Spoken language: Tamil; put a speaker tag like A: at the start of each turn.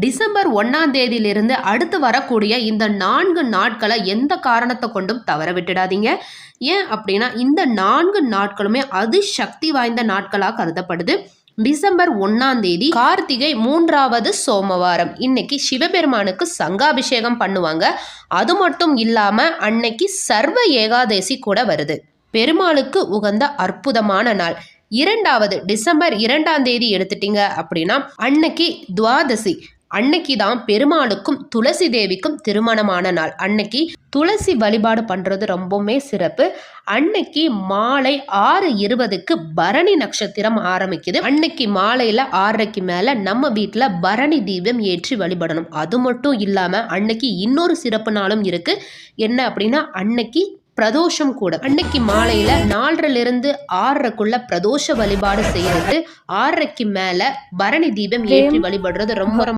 A: டிசம்பர் ஒன்னாம் தேதியிலிருந்து அடுத்து வரக்கூடிய இந்த நான்கு நாட்களை எந்த காரணத்தை கொண்டும் தவற விட்டுடாதீங்க. ஏன் அப்படின்னா இந்த நான்கு நாட்களுமே அது சக்தி வாய்ந்த நாட்களாக கருதப்படுது. டிசம்பர் ஒன்னாம் தேதி கார்த்திகை மூன்றாவது சோமவாரம். இன்னைக்கு சிவபெருமானுக்கு சங்காபிஷேகம் பண்ணுவாங்க. அது மட்டும் இல்லாம அன்னைக்கு சர்வ ஏகாதேசி கூட வருது. பெருமாளுக்கு உகந்த அற்புதமான நாள். இரண்டாவது டிசம்பர் இரண்டாம் தேதி எடுத்துட்டீங்க அப்படின்னா அன்னைக்கு துவாதசி. அன்னைக்கு தான் பெருமாளுக்கும் துளசி தேவிக்கும் திருமணமான நாள். அன்னைக்கு துளசி வழிபாடு பண்ணுறது ரொம்பவுமே சிறப்பு. அன்னைக்கு மாலை ஆறு இருபதுக்கு பரணி நட்சத்திரம் ஆரம்பிக்குது. அன்னைக்கு மாலையில் ஆறரைக்கு மேலே நம்ம வீட்டில் பரணி தீபம் ஏற்றி வழிபடணும். அது மட்டும் இல்லாமல் அன்னைக்கு இன்னொரு சிறப்பு நாளும் இருக்குது என்ன அப்படின்னா அன்னைக்கு பிரதோஷம் கூட. அன்னைக்கு மாலையில நாலரைல இருந்து ஆறரைக்குள்ள பிரதோஷ வழிபாடு செய்யறது. ஆறரைக்கு மேல பரணி தீபம் ஏற்றி வழிபடுறது ரொம்ப ரொம்ப